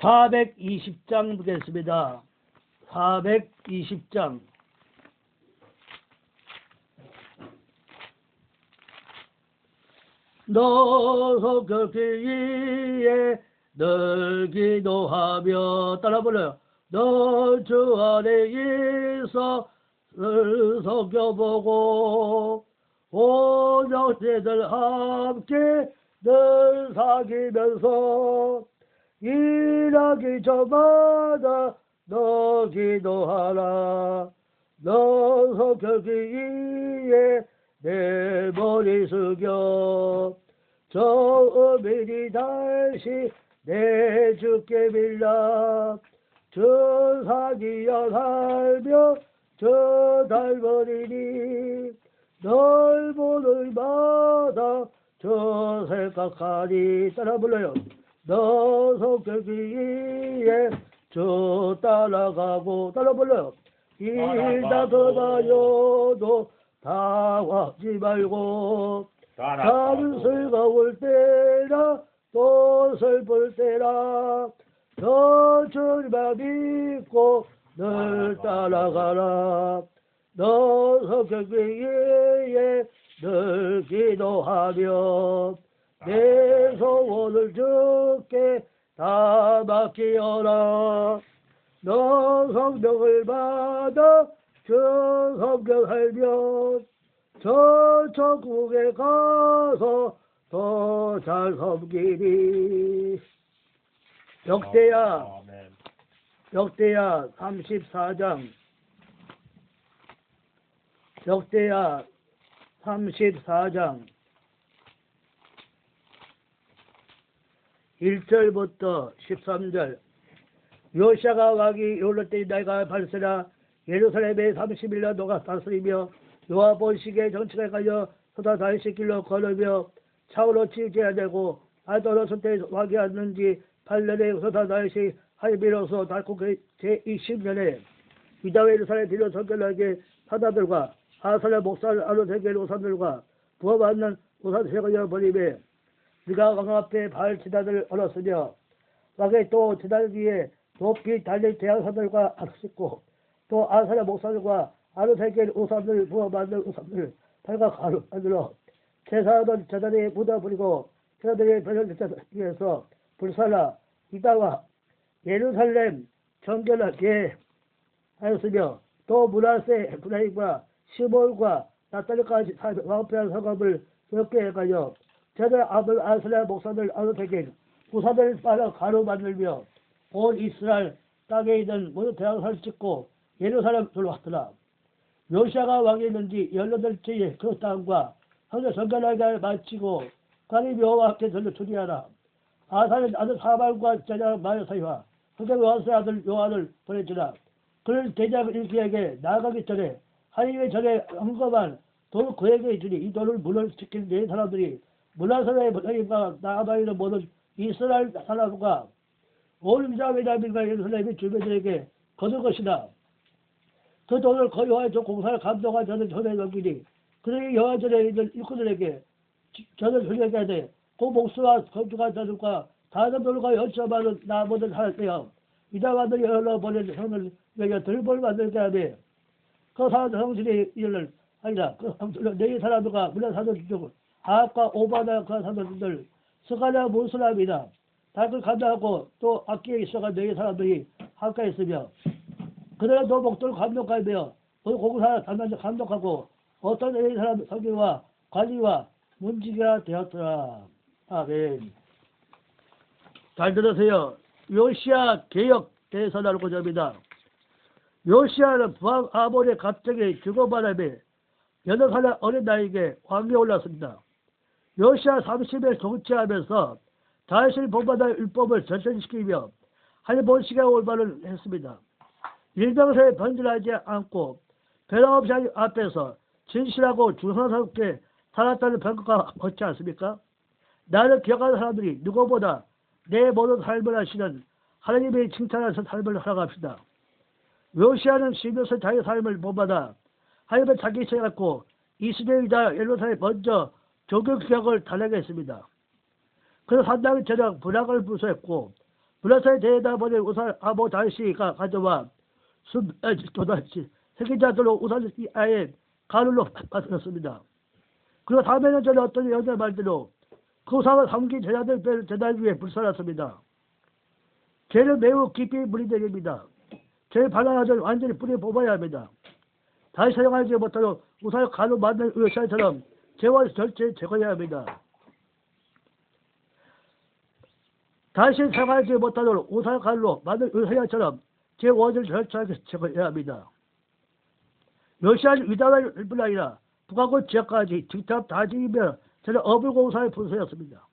420장 보겠습니다. 420장. 너서 격기에 늘 기도하며 따라 불러요. 너주 안에 있어 늘 섬겨보고 온 형제들 함께 늘 사귀면서 일하기 전마다 너 기도하라. 너 성격이 내 머리 숙여. 저 어미니 다시 내 주께 빌라. 저 사기여 살며 저 달머리니 널 보는 마다 저 생각하니 따라 불러요 너 성격이에 저 따라가고 따라 불러요? 일다 더다여도 당하지 말고 다른 즐거울 때나 또 슬플 때나 너 주님만 믿고 늘 따라가라 너 성격 위에 늘 기도하며 내 소원을 주께 다 맡기어라. 너 성경을 받아 주 성경하면 저 천국에 가서 더 잘 섬기리. 역대야. 역대야 34장. 역대야 34장 1절부터 13절. 요시아가 왕이 요럴 때 내가 발세라 예루살렘에 31년 동안 다스리며 요아 본식의 정치에 가려 서다 다윗의 길로 걸으며 차오로 치지해야 되고 아도로 선때 왕이 왔는지 8년에 서다 다윗이 하이비로서 달고 제20년에 유다와 예루살렘 들려 선결하게 사다들과 아살의 목사를 아로세겔 우산들과 부어받는 우산세가 열버림에 네가 왕 앞에 발 지단을 얼었으며 왕의 또 지단 위에 높이 달린 대항사들과 악씻고 또 아살의 목사들과 아르세겔 우산을 부어받는 우산을 달과 가루 만들어 제사하던 제단에 묻어버리고 제사들의 변을 위해서 불살라 이다와 예루살렘 정결하게 하였으며 또 문하세 브라임과 시몬과 나탈리까지 왕패한 성업을 몇개 해가며 제들 아들 아스라 목사들 아르세겔 우사들 빨아 가루 만들며 온 이스라엘 땅에 있는 모든 대항사를 찍고 예루살렘 들어왔더라. 요시아가 왕이 있는지 열여덟째에 그 땅과 형제 정결하게 마치고 관이 묘와 함께 들려 추리하라. 아사는 아들 사발과 제자 마여사이와 형제 요한스의 아들 요한을 보내주라. 그를 대장 일기에게 나아가기 전에 하나님의 전에 헌금한 돈을 그에게 주니 이 돈을 물을 지킨 네 사람들이 문화선의 하나님과 나아다니는 모든 이스라엘 사람과 온 유다 베냐민과 예루살렘의 주민들에게 거둘 것이다. 그 돈을 거여와의 저 공사를 감독한 저는 전에 넘기니 그들이 여호와 전에 있는 일꾼들에게 저는 주려게 하되 그 목수와 건축한 자들과 다른 돌과 연처하는 나무들 할 때요 이다가들이 흘러 보낸 형을 여겨 들벌 만들게 하되 그 사람 성실이 일을 아니라 그네 사람들과 문화사들 중 아합과 오바나 그 사람들 스가랴 문수람이나 달을 감당하고 또 악기에 있어가 네 사람들이 함께 있으며 그들의 노목들 감독하며 그 공사 단단히 감독하고 어떤 네 사람 성경과 관리와 문지기가 되었더라. 아멘. 잘 들으세요. 요시아 개혁 대해서 나누고자 합니다. 요시아는 부왕 아몬의 갑자기 죽어바람에 여덟 살 어린 나이에 왕위에 올랐습니다. 요시아 30일 정치하면서 다윗을 본받아 율법을 절전시키며 할본시가 올바를 했습니다. 일병사에 번질하지 않고 변함없이 앞에서 진실하고 중성스럽게 살았다는 평가가 없지 않습니까? 나를 기억하는 사람들이 누구보다 내 모든 삶을 하시는 하나님의 칭찬하는 삶을 살아갑시다. 요시아는 쉬면서 자기 삶을 본받아 하나님을 자기 세웠고 이스라엘이다 예루살렘에 먼저 종교 규약을 달라했습니다. 그래서 상당히 저녁 불황을 부수했고 블레셋에 대답하되 우살 아보 다시가 가져와 수 아, 도다시 세계자들로 우살 아예 가을로 빠졌습니다. 그리고 다음에는 저는 어떤 여자 말대로 그 우상을 삼킨 제자들 뺄 제단 위에 불살았습니다. 죄를 매우 깊이 물리되게 합니다. 죄를 발라하자 완전히 뿌리 뽑아야 합니다. 다시 사용하지 못하도록 우살 가루 만든 의사처럼 죄와 절제 제거해야 합니다. 다시 사용하지 못하도록 가루로 만든 의사처럼 제 원을 절차하게 제거해야 합니다. 러시아는 위대한 뿐 아니라 북하고 지역까지 직접 다지이며 저는 어불공사의 분수였습니다.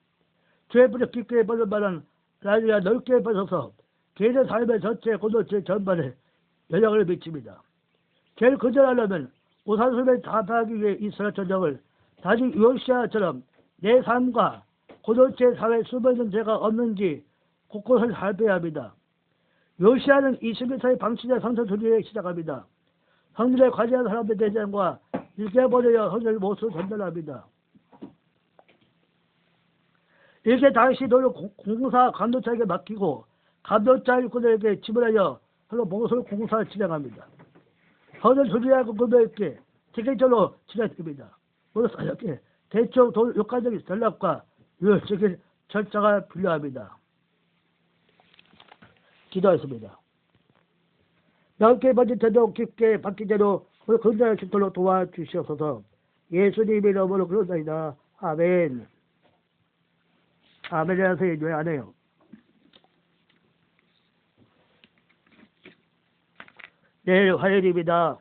뿌리 깊게 뻗을 만한 라디가 넓게 뻗어서 개인의 삶의 전체 공동체 전반에 영향을 미칩니다. 죄를 거절하려면 우산수를 다파하기 위해 이스라엘 전쟁을 다시 요시아처럼 내 삶과 공동체 사회 수많은 죄가 없는지 곳곳을 살펴야 합니다. 요시아는 21세기 방치자 성전 수리에 시작합니다. 성전에 관여한 사람들의 대장과 일개버려야 성전의 모습을 전달합니다. 이렇게 당시 노를 공사 감독자에게 맡기고 감독자 일꾼에게 지불하여 서로 봉설 공사를 진행합니다. 성전 수리하고 구매했게 체계적으로 진행됩니다. 그래서 이렇게 대충 돈 효과적인 전략과 효율적인 절차가 필요합니다. 기도하겠습니다. 넓게 번진 태도 깊게 바뀌대로 우리 건강할 수 있도록 도와주시옵소서 예수님의 이름으로 그러나이다. 아멘. 아멘 하세요. 왜안 해요? 내일 화요일입니다.